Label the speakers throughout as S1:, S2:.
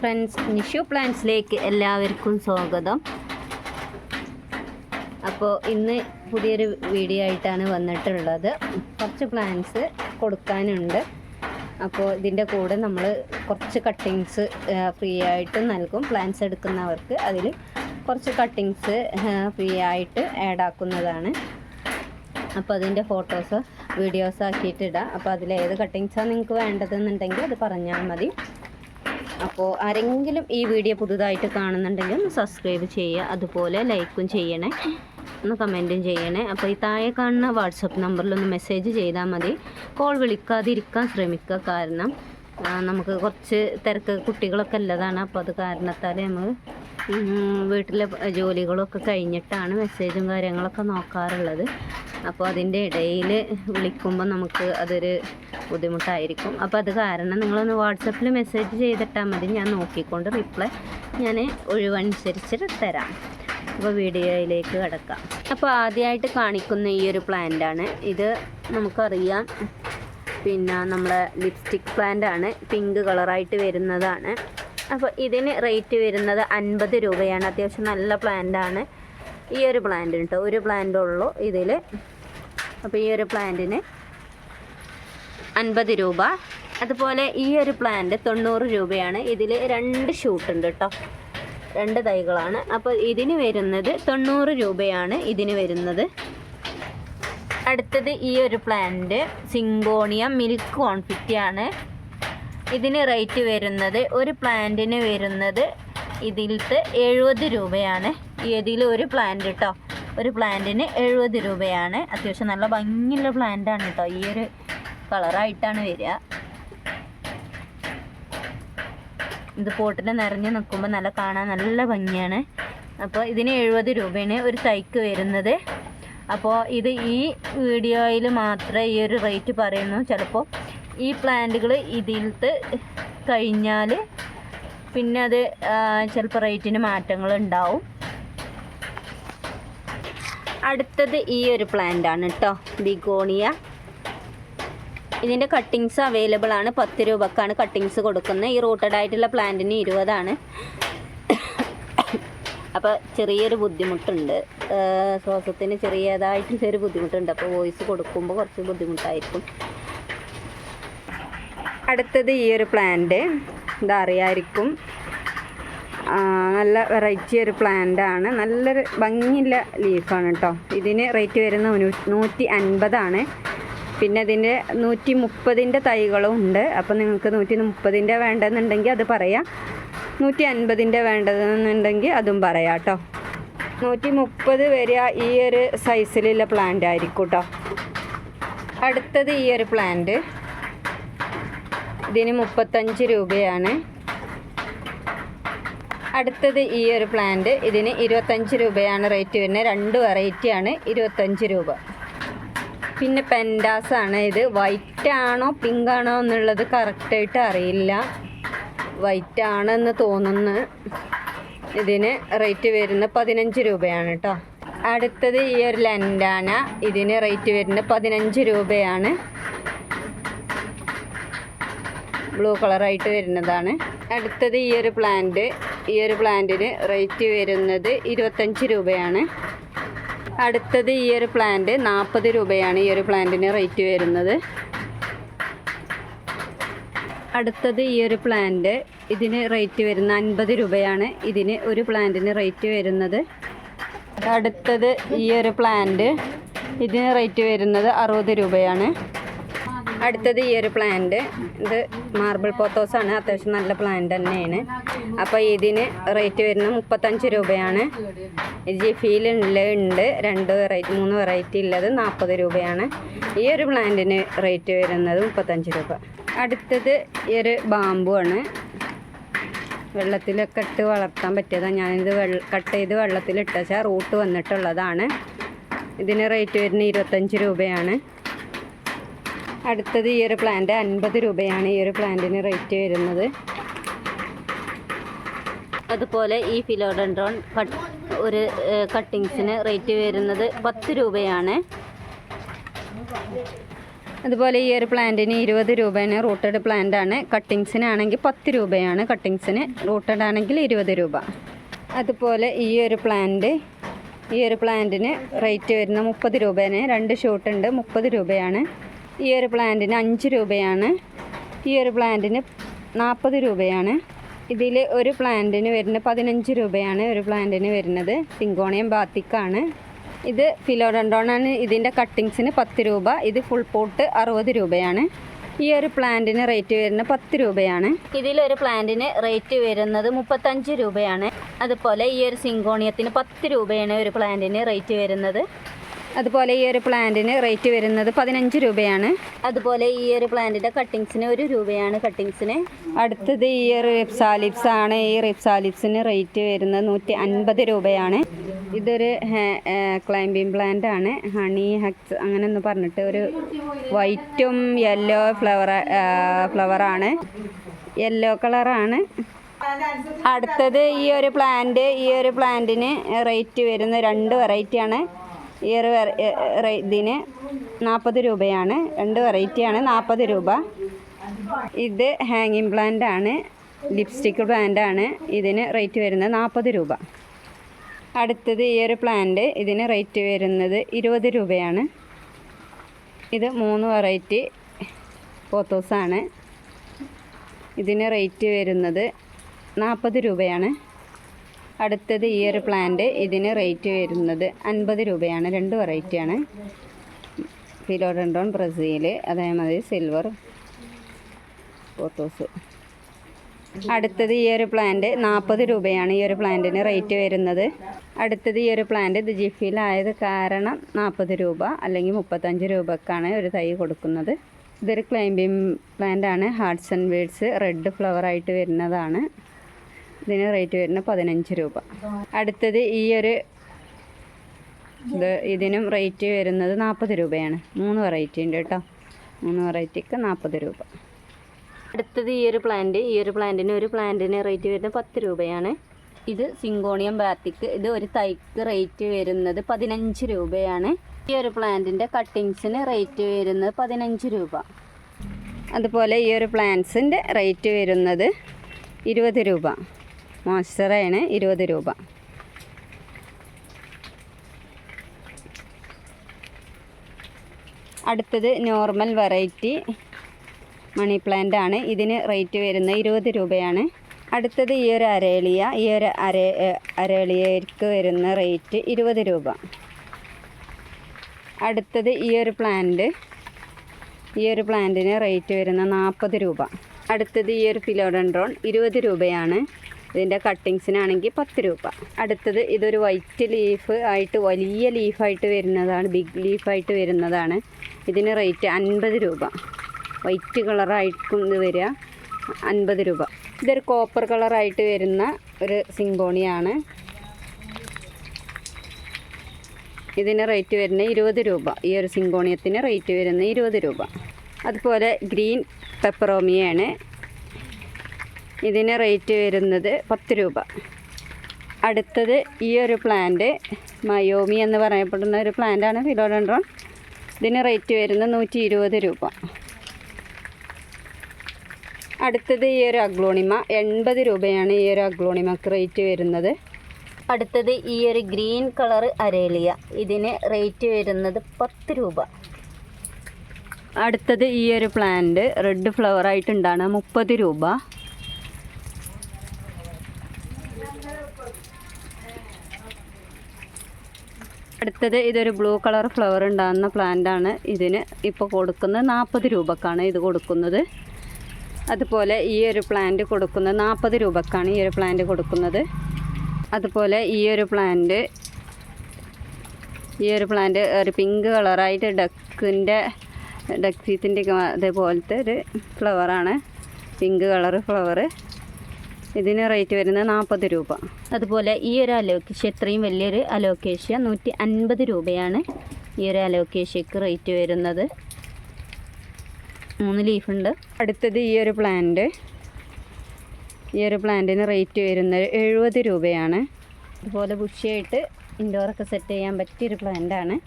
S1: Friends Nishu പ്ലാന്റ്സിലേക്ക് എല്ലാവർക്കും സ്വാഗതം. അപ്പോൾ ഇന്ന് പുതിയൊരു വീഡിയോ ആയിട്ടാണ് വന്നിട്ടുള്ളത്. കുറച്ച് പ്ലാന്റ്സ് കൊടുക്കാനുണ്ട്. അപ്പോൾ ഇതിന്റെ കൂടെ നമ്മൾ കുറച്ച് കട്ടിങ്സ് ഫ്രീ ആയിട്ട് നൽകും. പ്ലാന്റ്സ് എടുക്കുന്നവർക്ക് അതിൽ കുറച്ച് കട്ടിങ്സ് ഫ്രീ ആയിട്ട് ആഡ് ആക്കുന്നതാണ്. അപ്പോൾ അതിന്റെ ഫോട്ടോസ് വീഡിയോസ് ആക്കിയിട്ടിടാം അപ്പോൾ അതിൽ ഏത് കട്ടിങ്സാണ് നിങ്ങൾക്ക് വേണ്ടതെന്നുണ്ടെങ്കിൽ അത് പറഞ്ഞാൽ മതി. അപ്പോൾ ആരെങ്കിലും ഈ വീഡിയോ പുതുതായിട്ട് കാണുന്നുണ്ടെങ്കിൽ ഒന്ന് സബ്സ്ക്രൈബ് ചെയ്യുക അതുപോലെ ലൈക്കും ചെയ്യണേ. ഒന്ന് കമന്റും ചെയ്യണേ. അപ്പോൾ ഈ താഴെ കാണുന്ന വാട്സപ്പ് നമ്പറിലൊന്ന് മെസ്സേജ് ചെയ്താൽ മതി. കോൾ വിളിക്കാതിരിക്കാൻ ശ്രമിക്കുക. കാരണം നമുക്ക് കുറച്ച് തിരക്ക് കുട്ടികളൊക്കെ ഉള്ളതാണ്. അപ്പോൾ അത് കാരണത്താൽ നമ്മൾ വീട്ടിലെ ജോലികളൊക്കെ കഴിഞ്ഞിട്ടാണ് മെസ്സേജും കാര്യങ്ങളൊക്കെ നോക്കാറുള്ളത്. അപ്പോൾ അതിന്റെ ഇടയിൽ വിളിക്കുമ്പോൾ നമുക്ക് അതൊരു ബുദ്ധിമുട്ടായിരിക്കും. അപ്പോൾ അത് കാരണം നിങ്ങളൊന്ന് വാട്സപ്പിൽ മെസ്സേജ് ചെയ്തിട്ടാൽ മതി. ഞാൻ നോക്കിക്കൊണ്ട് റിപ്ലൈ ഞാൻ ഒഴിവനുസരിച്ച് തരാം. അപ്പോൾ വീഡിയോയിലേക്ക് കിടക്കാം. അപ്പോൾ ആദ്യമായിട്ട് കാണിക്കുന്ന ഈ ഒരു പ്ലാന്റാണ് ഇത് നമുക്കറിയാം. പിന്നെ നമ്മളെ ലിപ്സ്റ്റിക് പ്ലാന്റാണ് പിങ്ക് കളറായിട്ട് വരുന്നതാണ്. അപ്പോൾ ഇതിന് റേറ്റ് വരുന്നത് അൻപത് രൂപയാണ്. അത്യാവശ്യം നല്ല പ്ലാന്റാണ് ഈ ഒരു പ്ലാന്റ് കേട്ടോ ഒരു പ്ലാന്റ് ഉള്ളൂ ഇതിൽ അപ്പോൾ ഈ ഒരു പ്ലാന്റിന് അൻപത് രൂപ. അതുപോലെ ഈ ഒരു പ്ലാന്റ് തൊണ്ണൂറ് രൂപയാണ്. ഇതിൽ രണ്ട് ഷൂട്ട് ഉണ്ട് കേട്ടോ രണ്ട് തൈകളാണ്. അപ്പോൾ ഇതിന് വരുന്നത് തൊണ്ണൂറ് രൂപയാണ് ഇതിന് വരുന്നത്. അടുത്തത് ഈ ഒരു പ്ലാന്റ് സിങ്കോണിയ മിൽക്ക് കോൺഫിറ്റി ആണ്. ഇതിന് റേറ്റ് വരുന്നത് ഒരു പ്ലാന്റിന് വരുന്നത് ഇതിലത്തെ എഴുപത് രൂപയാണ്. ഇതിൽ ഒരു പ്ലാന്റ് കേട്ടോ ഒരു പ്ലാന്റിന് എഴുപത് രൂപയാണ്. അത്യാവശ്യം നല്ല ഭംഗിയുള്ള പ്ലാന്റ് ആണ് കേട്ടോ. ഈ ഒരു കളറായിട്ടാണ് വരിക. ഇത് പോട്ടിൽ നിറഞ്ഞ് നിൽക്കുമ്പോൾ നല്ല കാണാൻ നല്ല ഭംഗിയാണ്. അപ്പോൾ ഇതിന് എഴുപത് രൂപയാണ് ഒരു തൈക്ക് വരുന്നത്. അപ്പോൾ ഇത് ഈ വീഡിയോയിൽ മാത്രമേ ഈ ഒരു റേറ്റ് പറയുന്നു. ചിലപ്പോൾ ഈ പ്ലാന്റുകൾ ഇതിലത്ത് കഴിഞ്ഞാൽ പിന്നെ അത് ചിലപ്പോൾ റേറ്റിന് മാറ്റങ്ങൾ ഉണ്ടാവും അടുത്തത് ഈ ഒരു പ്ലാന്റ് ആണ് കേട്ടോ ബിഗോണിയ. ഇതിന്റെ കട്ടിങ്സ് അവൈലബിൾ ആണ്. പത്ത് രൂപക്കാണ് കട്ടിങ്സ് കൊടുക്കുന്നത്. ഈ റൂട്ടഡ് ആയിട്ടുള്ള പ്ലാന്റിന് ഇരുപതാണ്. അപ്പോൾ ചെറിയൊരു ബുദ്ധിമുട്ടുണ്ട്. ശ്വാസത്തിന് ചെറിയതായിട്ട് ചെറിയ ബുദ്ധിമുട്ടുണ്ട്. അപ്പോൾ വോയിസ് കൊടുക്കുമ്പോൾ കുറച്ച് ബുദ്ധിമുട്ടായിരിക്കും. അടുത്തത് ഈ ഒരു പ്ലാന്റ് ഇതറിയായിരിക്കും നല്ല വെറൈറ്റി ഒരു പ്ലാന്റ് ആണ്. നല്ലൊരു ഭംഗിയുള്ള ലീഫാണ് കേട്ടോ ഇതിന് റേറ്റ് വരുന്ന നൂറ്റി അൻപതാണ് പിന്നെ ഇതിന്റെ നൂറ്റി മുപ്പതിന്റെ തൈകളും ഉണ്ട്. അപ്പോൾ നിങ്ങൾക്ക് നൂറ്റി മുപ്പതിന്റെ വേണ്ടെന്നുണ്ടെങ്കിൽ അത് പറയാം. നൂറ്റി അൻപതിന്റെ വേണ്ടതെന്നുണ്ടെങ്കിൽ അതും പറയാം കേട്ടോ നൂറ്റി മുപ്പത് വരിക ഈ ഒരു സൈസിലുള്ള പ്ലാന്റ് ആയിരിക്കും കേട്ടോ അടുത്തത് ഈ ഒരു പ്ലാന്റ് ഇതിന് മുപ്പത്തഞ്ച് രൂപയാണ്. അടുത്തത് ഈ ഒരു പ്ലാന്റ് ഇതിന് ഇരുപത്തഞ്ച് രൂപയാണ് റേറ്റ് വരുന്നത്. രണ്ട് വെറൈറ്റിയാണ് ഇരുപത്തഞ്ച് രൂപ. പിന്നെ പെൻഡാസ് ആണ് ഇത്. വൈറ്റ് ആണോ പിങ്ക് ആണോ എന്നുള്ളത് കറക്റ്റായിട്ട് അറിയില്ല. വൈറ്റ് ആണെന്ന് തോന്നുന്നു. ഇതിന് റേറ്റ് വരുന്നത് പതിനഞ്ച് രൂപയാണ് കേട്ടോ അടുത്തത് ഈ ഒരു ലൻഡാന ഇതിന് റേറ്റ് വരുന്നത് പതിനഞ്ച് രൂപയാണ്. ബ്ലൂ കളറായിട്ട് വരുന്നതാണ്. അടുത്തത് ഈ ഒരു പ്ലാന്റ് ഈ ഒരു പ്ലാന്റിന് റേറ്റ് വരുന്നത് ഇരുപത്തഞ്ച് രൂപയാണ്. അടുത്തത് ഈ ഒരു പ്ലാന്റ് നാൽപ്പത് രൂപയാണ് ഈ ഒരു പ്ലാന്റിന് റേറ്റ് വരുന്നത്. അടുത്തത് ഈ ഒരു പ്ലാന്റ് ഇതിന് റേറ്റ് വരുന്ന അൻപത് രൂപയാണ് ഇതിന് ഒരു പ്ലാന്റിന് റേറ്റ് വരുന്നത്. അടുത്തത് ഈ ഒരു പ്ലാന്റ് ഇതിന് റേറ്റ് വരുന്നത് അറുപത് രൂപയാണ്. അടുത്തത് ഈ ഒരു പ്ലാന്റ് ഇത് മാർബിൾ പോത്തോസാണ് അത്യാവശ്യം നല്ല പ്ലാന്റ് തന്നെയാണ്. അപ്പോൾ ഇതിന് റേറ്റ് വരുന്നത് മുപ്പത്തഞ്ച് രൂപയാണ്. ജിഫിയിലുള്ള ഉണ്ട്. രണ്ട് വെറൈറ്റി മൂന്ന് വെറൈറ്റി ഉള്ളത് നാൽപ്പത് രൂപയാണ്. ഈ ഒരു പ്ലാന്റിന് റേറ്റ് വരുന്നത് മുപ്പത്തഞ്ച് രൂപ. അടുത്തത് ഈ ഒരു ബാമ്പു ആണ്. വെള്ളത്തിലൊക്കെ ഇട്ട് വളർത്താൻ പറ്റിയതാണ് ഞാനിത് വെള്ള കട്ട് ചെയ്ത് വെള്ളത്തിലിട്ട് വെച്ചാൽ റൂട്ട് വന്നിട്ടുള്ളതാണ്. ഇതിന് റേറ്റ് വരുന്നത് ഇരുപത്തഞ്ച് രൂപയാണ്. അടുത്തത് ഈ ഒരു പ്ലാന്റ് അൻപത് രൂപയാണ് ഈ ഒരു പ്ലാന്റിന് റേറ്റ് വരുന്നത്. അതുപോലെ ഈ ഫിലോഡൻഡ്രോൺ കട്ട് ഒരു കട്ടിങ്സിന് റേറ്റ് വരുന്നത് പത്ത് രൂപയാണ്. അതുപോലെ ഈ ഒരു പ്ലാന്റിന് ഇരുപത് രൂപയാണ് റൂട്ടഡ് പ്ലാന്റ് ആണ്. കട്ടിങ്സിനാണെങ്കിൽ പത്ത് രൂപയാണ്. കട്ടിങ്സിന് റൂട്ടഡ് ആണെങ്കിൽ ഇരുപത് രൂപ. അതുപോലെ ഈ ഒരു പ്ലാന്റ് ഈ ഒരു പ്ലാന്റിന് റേറ്റ് വരുന്ന മുപ്പത് രൂപയാണ് രണ്ട് ഷൂട്ടുണ്ട് മുപ്പത് രൂപയാണ്. ഈ ഒരു പ്ലാന്റിന് അഞ്ച് രൂപയാണ്. ഈ ഒരു പ്ലാന്റിന് നാൽപ്പത് രൂപയാണ്. ഇതിൽ ഒരു പ്ലാന്റിന് വരുന്ന പതിനഞ്ച് രൂപയാണ് ഒരു പ്ലാന്റിന് വരുന്നത്. സിങ്കോണിയം ബാത്തിക്കാണ്. ഇത് ഫിലോഡോണാണ് ഇതിന്റെ കട്ടിങ്സിന് പത്ത് രൂപ. ഇത് ഫുൾ പോട്ട് അറുപത് രൂപയാണ്. ഈ ഒരു പ്ലാന്റിന് റേറ്റ് വരുന്നത് പത്ത് രൂപയാണ്. ഇതിലൊരു പ്ലാന്റിന് റേറ്റ് വരുന്നത് മുപ്പത്തഞ്ച് രൂപയാണ്. അതുപോലെ ഈ ഒരു സിങ്കോണിയത്തിന് പത്ത് രൂപയാണ് ഒരു പ്ലാന്റിന് റേറ്റ് വരുന്നത്. അതുപോലെ ഈ ഒരു പ്ലാന്റിന് റേറ്റ് വരുന്നത് പതിനഞ്ച് രൂപയാണ്. അതുപോലെ ഈ ഒരു പ്ലാന്റിന്റെ കട്ടിങ്സിന് ഒരു രൂപയാണ് കട്ടിങ്സിന്. അടുത്തത് ഈ ഒരു റിപ്സാലിപ്സ് ആണ്. ഈ റിപ്സാലിപ്സിന് റേറ്റ് വരുന്നത് നൂറ്റി അൻപത് രൂപയാണ്. ഇതൊരു ക്ലൈംബിംഗ് പ്ലാന്റ് ആണ്. ഹണി ഹക്സ് അങ്ങനെ ഒന്ന് പറഞ്ഞിട്ട് ഒരു വൈറ്റും യെല്ലോ ഫ്ലവർ ഫ്ലവറാണ് യെല്ലോ കളറാണ് അടുത്തത് ഈ ഒരു പ്ലാന്റ് ഈ ഒരു പ്ലാന്റിന് റേറ്റ് വരുന്ന രണ്ട് വെറൈറ്റിയാണ് ഈ ഒരു ഇതിന് നാൽപ്പത് രൂപയാണ്. രണ്ട് വെറൈറ്റിയാണ് നാൽപ്പത് രൂപ. ഇത് ഹാങ്ങിങ് പ്ലാന്റ് ആണ്. ലിപ്സ്റ്റിക് പ്ലാന്റ് ആണ്. ഇതിന് റേറ്റ് വരുന്നത് നാൽപ്പത് രൂപ. അടുത്തത് ഈ ഒരു പ്ലാന്റ് ഇതിന് റേറ്റ് വരുന്നത് ഇരുപത് രൂപയാണ്. ഇത് മൂന്ന് വെറൈറ്റി പോത്തോസാണ് ഇതിന് റേറ്റ് വരുന്നത് നാൽപ്പത് രൂപയാണ്. അടുത്തത് ഈ ഒരു പ്ലാന്റ് ഇതിന് റേറ്റ് വരുന്നത് അൻപത് രൂപയാണ്. രണ്ട് വെറൈറ്റിയാണ് ഫിലോഡൻഡോൺ ബ്രസീൽ അതേമാതിരി സിൽവർ പോത്തോസ് അടുത്തത് ഈ ഒരു പ്ലാന്റ് നാൽപ്പത് രൂപയാണ് ഈ ഒരു പ്ലാന്റിന് റേറ്റ് വരുന്നത്. അടുത്തത് ഈ ഒരു പ്ലാന്റ് ഇത് ജിഫിയിലായത് കാരണം നാൽപ്പത് രൂപ അല്ലെങ്കിൽ മുപ്പത്തഞ്ച് രൂപക്കാണ് ഒരു തൈ കൊടുക്കുന്നത്. ഇതൊരു ക്ലൈംബിംഗ് പ്ലാന്റ് ആണ്. Hearts and beads red flower ആയിട്ട് വരുന്നതാണ്. ഇതിന് റേറ്റ് വരുന്നത് പതിനഞ്ച് രൂപ. അടുത്തത് ഈ ഒരു ഇത് ഇതിനും റേറ്റ് വരുന്നത് നാൽപ്പത് രൂപയാണ്. മൂന്ന് വെറൈറ്റി ഉണ്ട് കേട്ടോ. മൂന്ന് വെറൈറ്റിക്ക് നാൽപ്പത് രൂപ. അടുത്തത് ഈ ഒരു പ്ലാന്റ് ഈ ഒരു പ്ലാന്റിന് ഒരു പ്ലാന്റിന് റേറ്റ് വരുന്നത് പത്ത് രൂപയാണ്. ഇത് സിങ്കോണിയം ബാത്തിക്ക് ഇത് ഒരു തൈക്ക് റേറ്റ് വരുന്നത് പതിനഞ്ച് രൂപയാണ്. ഈ ഒരു പ്ലാന്റിന്റെ കട്ടിങ്സിന് റേറ്റ് വരുന്നത് പതിനഞ്ച് രൂപ. അതുപോലെ ഈ ഒരു പ്ലാന്റ്സിന്റെ റേറ്റ് വരുന്നത് ഇരുപത് രൂപ. മോയ്സ്ചറാണ് ഇരുപത് രൂപ. അടുത്തത് നോർമൽ വെറൈറ്റി മണി പ്ലാന്റ് ആണ് ഇതിന് റേറ്റ് വരുന്നത് ഇരുപത് രൂപയാണ്. അടുത്തത് ഈ ഒരു അരേളിയ ഈ ഒരു അരേ അരേളിയക്ക് വരുന്ന റേറ്റ് ഇരുപത് രൂപ. അടുത്തത് ഈ ഒരു പ്ലാന്റ് ഈ ഒരു പ്ലാന്റിന് റേറ്റ് വരുന്ന നാൽപ്പത് രൂപ. അടുത്തത് ഈ ഒരു ഫിലോഡൻഡ്രോൺ ഇരുപത് രൂപയാണ്. ഇതിന്റെ കട്ടിങ്സിനാണെങ്കിൽ പത്ത് രൂപ. അടുത്തത് ഇതൊരു വൈറ്റ് ലീഫ് ആയിട്ട് വലിയ ലീഫായിട്ട് വരുന്നതാണ് ബിഗ് ലീഫായിട്ട് വരുന്നതാണ്. ഇതിന് റേറ്റ് അൻപത് രൂപ. വൈറ്റ് കളറായിരിക്കും ഇത് വരിക അൻപത് രൂപ. ഇതൊരു കോപ്പർ കളറായിട്ട് വരുന്ന ഒരു സിംഗോണിയാണ് ഇതിന് റേറ്റ് വരുന്നത് ഇരുപത് രൂപ. ഈ ഒരു സിങ്കോണിയത്തിന് റേറ്റ് വരുന്നത് ഇരുപത് രൂപ. അതുപോലെ ഗ്രീൻ പെപ്പറോമിയാണ് ഇതിന് റേറ്റ് വരുന്നത് പത്ത് രൂപ. അടുത്തത് ഈ ഒരു പ്ലാന്റ് മയോമി എന്ന് പറയപ്പെടുന്ന ഒരു പ്ലാന്റാണ് ഫിലോഡൻഡ്രോൺ ഇതിന് റേറ്റ് വരുന്നത് നൂറ്റി ഇരുപത് രൂപ. അടുത്തത് ഈ ഒരു അഗ്ലോണിമ എൺപത് രൂപയാണ് ഈ ഒരു അഗ്ലോണിമക്ക് റേറ്റ് വരുന്നത്. അടുത്തത് ഈ ഒരു ഗ്രീൻ കളർ അരേലിയ ഇതിന് റേറ്റ് വരുന്നത് പത്ത് രൂപ. അടുത്തത് ഈ ഒരു പ്ലാന്റ് റെഡ് ഫ്ലവർ ആയിട്ടുണ്ടാണ് മുപ്പത് രൂപ. അടുത്തത് ഇതൊരു ബ്ലൂ കളർ ഫ്ലവർ ഉണ്ടാകുന്ന പ്ലാന്റ് ആണ്. ഇതിന് ഇപ്പോൾ കൊടുക്കുന്നത് നാൽപ്പത് രൂപക്കാണ് ഇത് കൊടുക്കുന്നത്. അതുപോലെ ഈ ഒരു പ്ലാന്റ് കൊടുക്കുന്നത് നാൽപ്പത് രൂപക്കാണ് ഈ ഒരു പ്ലാന്റ് കൊടുക്കുന്നത്. അതുപോലെ ഈ ഒരു പ്ലാന്റ് ഈ ഒരു പ്ലാന്റ് ഒരു പിങ്ക് കളറായിട്ട് ഡക്കിന്റെ ഡക്സീത്തിന്റെ അതേപോലത്തെ ഒരു ഫ്ലവറാണ് പിങ്ക് കളർ ഫ്ലവർ ഇതിന് റേറ്റ് വരുന്നത് നാൽപ്പത് രൂപ. അതുപോലെ ഈ ഒരു അലോക്കേഷ്യ ഇത്രയും വലിയൊരു അലോക്കേഷ്യ നൂറ്റി അൻപത് രൂപയാണ് ഈ ഒരു അലോക്കേഷ്യക്ക് റേറ്റ് വരുന്നത്. മൂന്ന് ലീഫുണ്ട്. അടുത്തത് ഈ ഒരു പ്ലാന്റ്. ഈ ഒരു പ്ലാന്റിന് റേറ്റ് വരുന്നത് എഴുപത് രൂപയാണ്. അതുപോലെ ബുഷിയായിട്ട് ഇൻഡോറൊക്കെ സെറ്റ് ചെയ്യാൻ പറ്റിയൊരു പ്ലാന്റാണ്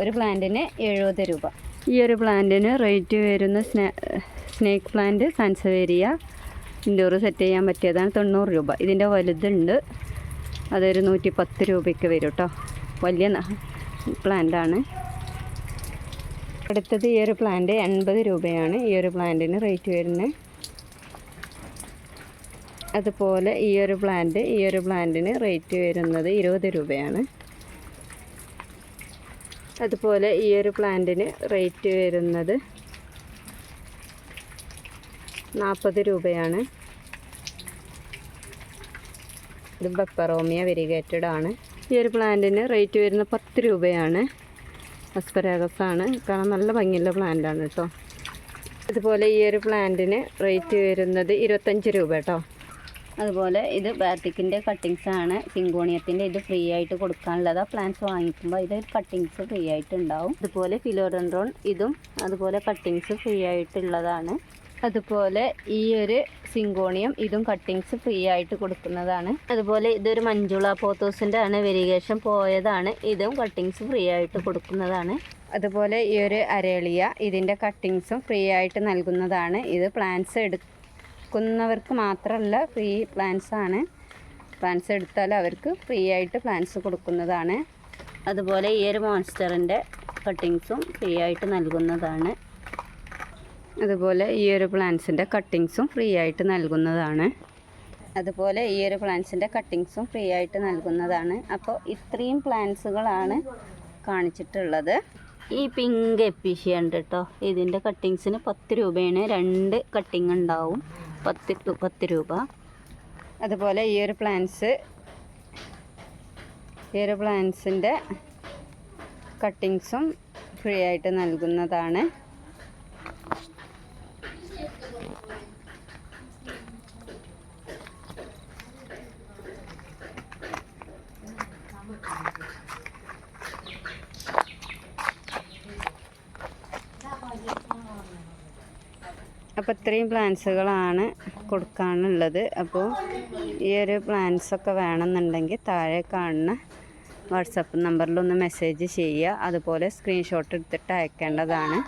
S1: ഒരു പ്ലാന്റിന് എഴുപത് രൂപ. ഈ ഒരു പ്ലാന്റിന് റേറ്റ് വരുന്ന സ്നേ snake plant sansevieria indoor set ചെയ്യാൻ പറ്റിയതാണ് തൊണ്ണൂറ് രൂപ. ഇതിന്റെ വലുതുണ്ട്. അതൊരു നൂറ്റി പത്ത് രൂപയ്ക്ക് വരും കേട്ടോ വലിയ പ്ലാന്റാണ് അടുത്തത് ഈ ഒരു പ്ലാന്റ് എൺപത് രൂപയാണ് ഈ ഒരു പ്ലാന്റിന് റേറ്റ് വരുന്നത്. അതുപോലെ ഈ ഒരു പ്ലാന്റ് ഈ ഒരു പ്ലാന്റിന് റേറ്റ് വരുന്നത് ഇരുപത് രൂപയാണ്. അതുപോലെ ഈ ഒരു പ്ലാന്റിന് റേറ്റ് വരുന്നത് നാൽപ്പത് രൂപയാണ്. ഇത് ബപ്പറോമിയ വെരിഗേറ്റഡ് ആണ്. ഈ ഒരു പ്ലാന്റിന് റേറ്റ് വരുന്നത് പത്ത് രൂപയാണ്. അസ്പരാഗസ് ആണ് കാരണം നല്ല ഭംഗിയുള്ള പ്ലാന്റാണ് കേട്ടോ. അതുപോലെ ഈ ഒരു പ്ലാന്റിന് റേറ്റ് വരുന്നത് ഇരുപത്തഞ്ച് രൂപ കേട്ടോ. അതുപോലെ ഇത് ബാറ്റിക്കിന്റെ കട്ടിങ്സ് ആണ്. സിങ്കോണിയത്തിന്റെ ഇത് ഫ്രീ ആയിട്ട് കൊടുക്കാനുള്ളതാണ് പ്ലാന്റ്സ് വാങ്ങിക്കുമ്പോൾ ഇത് കട്ടിങ്സ് ഫ്രീ ആയിട്ട് ഉണ്ടാവും അതുപോലെ ഫിലോഡൻഡ്രോൺ ഇതും അതുപോലെ കട്ടിങ്സ് ഫ്രീ ആയിട്ടുള്ളതാണ്. അതുപോലെ ഈ ഒരു സിങ്കോണിയം ഇതും കട്ടിങ്സ് ഫ്രീ ആയിട്ട് കൊടുക്കുന്നതാണ്. അതുപോലെ ഇതൊരു മഞ്ജുള പോത്തോസിന്റെ ആണ് വെരിഗേഷൻ പോയതാണ്. ഇതും കട്ടിങ്സ് ഫ്രീ ആയിട്ട് കൊടുക്കുന്നതാണ്. അതുപോലെ ഈ ഒരു അരളിയ ഇതിന്റെ കട്ടിങ്സും ഫ്രീ ആയിട്ട് നൽകുന്നതാണ്. ഇത് പ്ലാന്റ്സ് എടുക്കുന്നവർക്ക് മാത്രമല്ല ഫ്രീ പ്ലാന്റ്സ് ആണ്. പ്ലാന്റ്സ് എടുത്താൽ അവർക്ക് ഫ്രീ ആയിട്ട് പ്ലാന്റ്സ് കൊടുക്കുന്നതാണ്. അതുപോലെ ഈ ഒരു മോൺസ്റ്ററിന്റെ കട്ടിങ്സും ഫ്രീ ആയിട്ട് നൽകുന്നതാണ്. അതുപോലെ ഈ ഒരു പ്ലാന്റ്സിന്റെ കട്ടിങ്സും ഫ്രീ ആയിട്ട് നൽകുന്നതാണ്. അതുപോലെ ഈ ഒരു പ്ലാന്റ്സിന്റെ കട്ടിങ്സും ഫ്രീ ആയിട്ട് നൽകുന്നതാണ്. അപ്പോൾ ഇത്രയും പ്ലാന്റ്സുകളാണ് കാണിച്ചിട്ടുള്ളത്. ഈ പിങ്ക് എപ്പിഷ്യ ഉണ്ട് കേട്ടോ ഇതിന്റെ കട്ടിങ്സിന് പത്ത് രൂപയാണ്. രണ്ട് കട്ടിങ് ഉണ്ടാവും. പത്ത് പത്ത് രൂപ. അതുപോലെ ഈ ഒരു പ്ലാന്റ്സ് ഈ ഒരു പ്ലാന്റ്സിന്റെ കട്ടിങ്സും ഫ്രീ ആയിട്ട് നൽകുന്നതാണ്. അപ്പോൾ ഇത്രയും പ്ലാൻസുകളാണ് കൊടുക്കാനുള്ളത്. അപ്പോൾ ഈ ഒരു പ്ലാൻസൊക്കെ വേണമെന്നുണ്ടെങ്കിൽ താഴെ കാണുന്ന വാട്സപ്പ് നമ്പറിലൊന്ന് മെസ്സേജ് ചെയ്യുക. അതുപോലെ സ്ക്രീൻഷോട്ട് എടുത്തിട്ട് അയക്കേണ്ടതാണ്.